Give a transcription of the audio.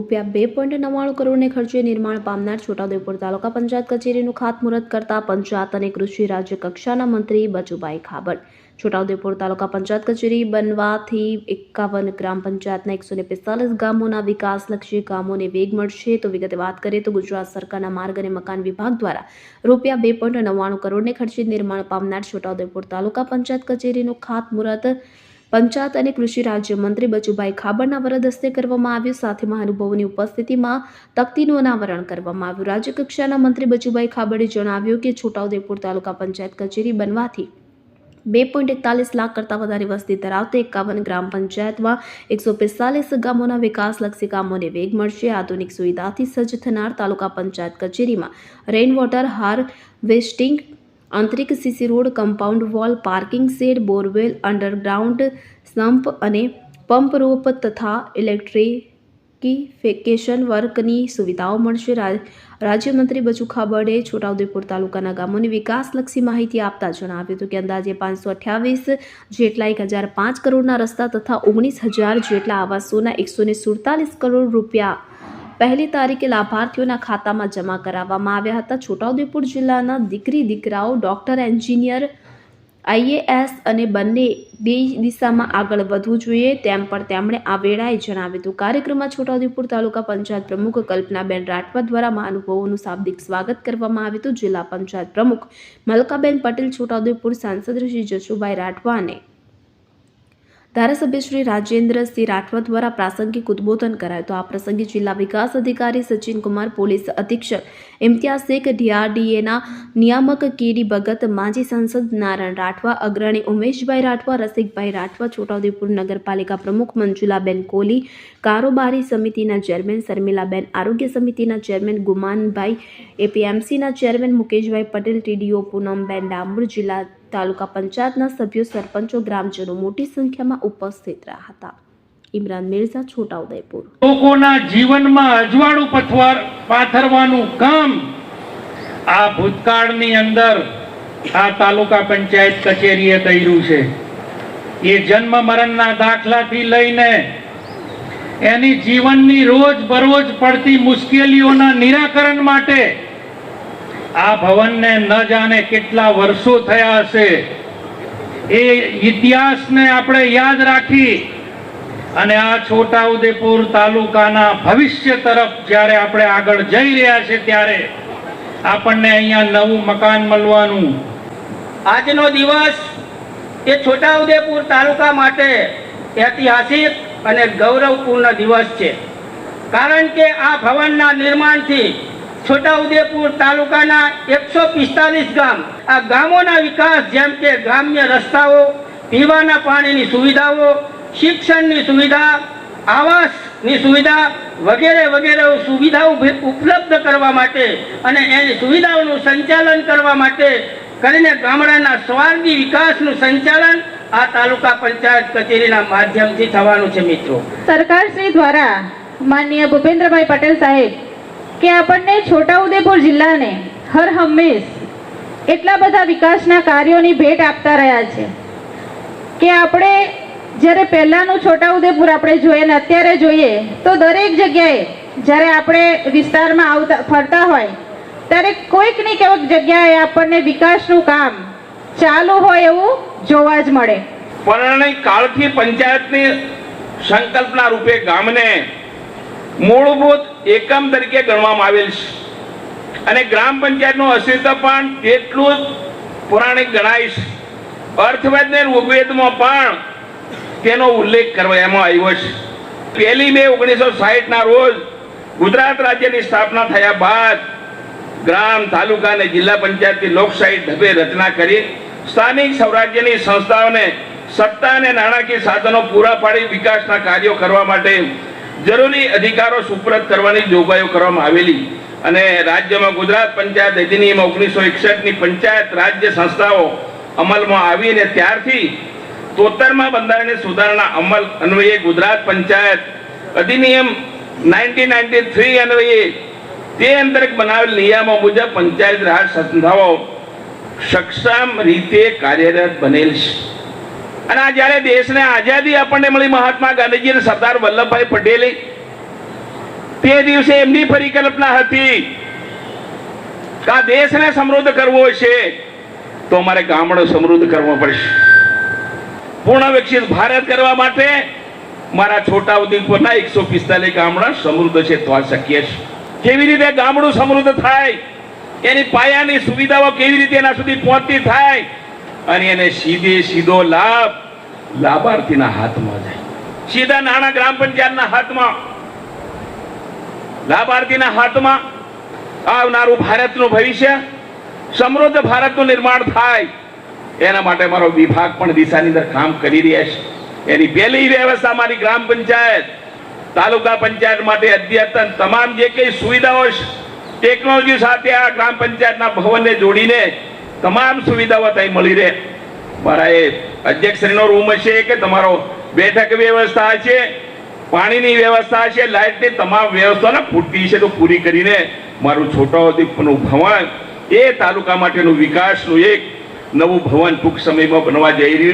રૂપિયા બે પોઈન્ટ નવ્વાણું કરોડને ખર્ચે નિર્માણ પામનાર છોટાઉદેપુર તાલુકા પંચાયત કચેરીનું ખાતમુહૂર્ત કરતા પંચાયત અને કૃષિ રાજ્ય કક્ષાના મંત્રી બચુભાઈ ખાબડ. છોટાઉદેપુર તાલુકા પંચાયત કચેરી બનવાથી એકાવન ગ્રામ પંચાયતના એકસો ને પિસ્તાલીસ ગામોના વિકાસલક્ષી ગામોને વેગ મળશે. તો વિગતે વાત કરીએ તો ગુજરાત સરકારના માર્ગ અને મકાન વિભાગ દ્વારા રૂપિયા બે પોઈન્ટ નવ્વાણું કરોડને ખર્ચે નિર્માણ પામનાર છોટાઉદેપુર તાલુકા પંચાયત કચેરીનું ખાતમુહૂર્ત પંચાયત અને કૃષિ રાજ્યમંત્રી બચુભાઈ ખાબડના વરદ હસ્તે કરવામાં આવ્યું. સાથે મહાનુભાવોની ઉપસ્થિતિમાં તકતીનું અનાવરણ કરવામાં આવ્યું. રાજ્યકક્ષાના મંત્રી બચુભાઈ ખાબડે જણાવ્યું કે છોટાઉદેપુર તાલુકા પંચાયત કચેરી બનવાથી બે પોઈન્ટ એકતાલીસ લાખ કરતાં વધારે વસ્તી ધરાવતી એકાવન ગ્રામ પંચાયતમાં એકસો પિસ્તાલીસ ગામોના વિકાસલક્ષી કામોને વેગ મળશે. આધુનિક સુવિધાથી સજ્જ થનાર તાલુકા પંચાયત કચેરીમાં રેઇન વોટર હાર્વેસ્ટિંગ આંતરિક CC road, compound wall, parking shed, borewell, underground sump અને પંપ રોપ તથા ઇલેક્ટ્રિકિફિકેશન વર્કની સુવિધાઓ મળશે. રાજ્યમંત્રી બચુ ખાબડે છોટાઉદેપુર તાલુકાના ગામોની વિકાસલક્ષી માહિતી આપતા જણાવ્યું હતું કે અંદાજે પાંચસો અઠ્યાવીસ જેટલા એક હજાર પાંચ કરોડના રસ્તા તથા ઓગણીસ હજાર જેટલા આવાસોના એકસો સુડતાલીસ કરોડ રૂપિયા પહેલી તારીખે લાભાર્થીઓના ખાતામાં જમા કરાવવામાં આવ્યા હતા. છોટાઉદેપુર જિલ્લાના દીકરી, દીકરાઓ, ડોક્ટર, એન્જિનિયર આઈએએસ અને બંને બે દિશામાં આગળ વધવું જોઈએ તેમ પણ તેમણે આ વેળાએ જણાવ્યું હતું. કાર્યક્રમમાં છોટાઉદેપુર તાલુકા પંચાયત પ્રમુખ કલ્પનાબેન રાઠવા દ્વારા મહાનુભાવોનું શાબ્દિક સ્વાગત કરવામાં આવ્યું હતું. જિલ્લા પંચાયત પ્રમુખ મલકાબેન પટેલ, છોટાઉદેપુર સાંસદ શ્રી જશુભાઈ રાઠવા અને ધારાસભ્ય શ્રી રાજેન્દ્રસિંહ રાઠવા દ્વારા પ્રાસંગિક ઉદબોધન કરાયું તો આ પ્રસંગે જિલ્લા વિકાસ અધિકારી સચિન કુમાર પોલીસ અધિક્ષક ઇમ્તિયાઝ શેખ, ડીઆરડીએના નિયામક કેડી ભગત, માજી સાંસદ નારાયણ રાઠવા, અગ્રણી ઉમેશભાઈ રાઠવા, રસિકભાઈ રાઠવા, છોટાઉદેપુર નગરપાલિકા પ્રમુખ મંજુલાબેન કોહલી કારોબારી સમિતિના ચેરમેન શર્મિલાબેન, આરોગ્ય સમિતિના ચેરમેન ગુમાનભાઈ, એપીએમસીના ચેરમેન મુકેશભાઈ પટેલ, ટીડીઓ પૂનમબેન ડામોર, જિલ્લા તાલુકા પંચાયતના સભ્યો, સરપંચો, ગ્રામજનો મોટી સંખ્યામાં ઉપસ્થિત રહ્યા હતા. ઇમરાન મિર્ઝા, છોટાઉદેપુર. લોકોના જીવનમાં અજવાળું પથવાર પાથરવાનું કામ આ ભૂતકાળની અંદર આ તાલુકા પંચાયત કચેરીએ કર્યું છે. એ જન્મ મરણના દાખલાથી લઈને એની જીવનની રોજ બરોજ પડતી મુશ્કેલીઓના નિરાકરણ માટે આ ભવનને ન જાણે કેટલા વર્ષો થયા હશે. એ ઇતિહાસને આપણે યાદ રાખી અને આ છોટાઉદેપુર તાલુકાના ભવિષ્ય તરફ જ્યારે આપણે આગળ જઈ રહ્યા છે ત્યારે આપણને અહીંયા નવું મકાન મળવાનું. આજનો દિવસ એ છોટાઉદેપુર તાલુકા માટે ઐતિહાસિક અને ગૌરવપૂર્ણ દિવસ છે. કારણ કે આ ભવનના નિર્માણથી છોટાઉદેપુર તાલુકાના એકસો પિસ્તાલીસ ગામ. આ ગામોના વિકાસ જેમ કે ગ્રામ્ય રસ્તાઓ, પીવાના પાણીની સુવિધાઓ, શિક્ષણની સુવિધા, આવાસની સુવિધા વગેરે વગેરે સુવિધાઓ ઉપલબ્ધ કરવા માટે અને એની સુવિધાઓનું સંચાલન કરવા માટે કરીને ગામડાના સ્વાર્ગી વિકાસનું સંચાલન આ તાલુકા પંચાયત કચેરીના માધ્યમથી થવાનું છે, મિત્રો. સરકારશ્રી દ્વારા માનનીય ભૂપેન્દ્રભાઈ પટેલ સાહેબ કે આપણને છોટાઉદેપુર જિલ્લાને હર હંમેશ એટલા બધા વિકાસના કાર્યોની ભેટ આપતા રહ્યા છે. કે આપણે જ્યારે પહેલાંનું છોટાઉદેપુર આપણે જોઈએ ને અત્યારે જોઈએ, તો દરેક જગ્યાએ જ્યારે આપણે વિસ્તારમાં આવતા, ફરતા હોય, ત્યારે કોઈક ને જગ્યાએ આપણને વિકાસનું કામ ચાલુ હોય એવું જોવા જ મળે. પૌરાણિક કાળથી પંચાયતની સંકલ્પના રૂપે ગામને મૂળભૂત એકમ તરીકે ગણવામાં આવેલ છે. અને ગ્રામ પંચાયતનું અસ્તિત્વ પણ તેટલું જ પૌરાણિક ગણાય છે. અર્થવેદ ને ઋગ્વેદમાં પણ તેનો ઉલ્લેખ કરવામાં આવ્યો છે. પહેલી મે ઓગણીસો ના રોજ ગુજરાત રાજ્યની સ્થાપના થયા બાદ ગ્રામ, તાલુકા અને જિલ્લા પંચાયતની લોકશાહી ઢબે રચના કરી સ્થાનિક સ્વરાજ્યની સંસ્થાઓને સત્તા અને નાણાકીય સાધનો પૂરા પાડી વિકાસના કાર્યો કરવા માટે જરૂરી અધિકારો સુપ્રત કરવાની જોગવાઈઓ કરવામાં આવેલી. અને રાજ્યમાં ગુજરાત પંચાયત અધિનિયમ ઓગણીસો એકસઠની પંચાયત રાજ્ય સંસ્થાઓ અમલમાં આવી અને ત્યારથી તોતેરમાં બંધારણીય સુધારણા અમલ અન્વયે ગુજરાત પંચાયત અધિનિયમ નાઇન્ટીન નાઇન્ટી થ્રી અન્વયે તે અંતર્ગત બનાવેલ નિયમો મુજબ પંચાયત રાજ સંસ્થાઓ સક્ષમ રીતે કાર્યરત બનેલ છે. અને આ જ્યારે દેશને આઝાદી આપણને મળી મહાત્મા ગાંધીજી અને સરદાર વલ્લભભાઈ પટેલે તે દિવસે એમની પરિકલ્પના હતી આ દેશને સમૃદ્ધ કરવો છે તો અમારે ગામડો સમૃદ્ધ કરવો પડશે. પૂર્ણ વિકસિત ભારત કરવા માટે મારા છોટા ઉદેપુરના એકસો પિસ્તાલીસ ગામડા સમૃદ્ધ છે તો આ શક્ય છે. કેવી રીતે ગામડું સમૃદ્ધ થાય? એની પાયાની સુવિધાઓ કેવી રીતે એના સુધી પહોંચતી થાય? અને એને સીધે સીધો લાભ લાભાર્થીના હાથમાં જાય. સીધા નાણાં ગ્રામ પંચાયતના હાથમાં. લાભાર્થીના હાથમાં આવનારું ભારતનું ભવિષ્ય, સમૃદ્ધ ભારતનું નિર્માણ થાય. એના માટે મારો વિભાગ પણ દિશાની અંદર કામ કરી રહ્યા છે. એની પહેલી વ્યવસ્થા મારી ગ્રામ પંચાયત, તાલુકા પંચાયત માટે અદ્યતન તમામ જે કઈ સુવિધાઓ ટેકનોલોજી સાથે આ ગ્રામ પંચાયતના ભવનને જોડીને તમામ સુવિધાઓ ત્યાં મળી રહે મારા એ અધ્યક્ષશ્રીનો રૂમ હશે કે તમારો બેઠક વ્યવસ્થા છે, પાણીની વ્યવસ્થા છે, લાઇટની તમામ વ્યવસ્થાને પૂરતી છે તો પૂરી કરીને મારું છોટાઉદેપુરનું ભવન એ તાલુકા માટેનું વિકાસનું એક નવું ભવન ટૂંક સમયમાં બનવા જઈ રહ્યું.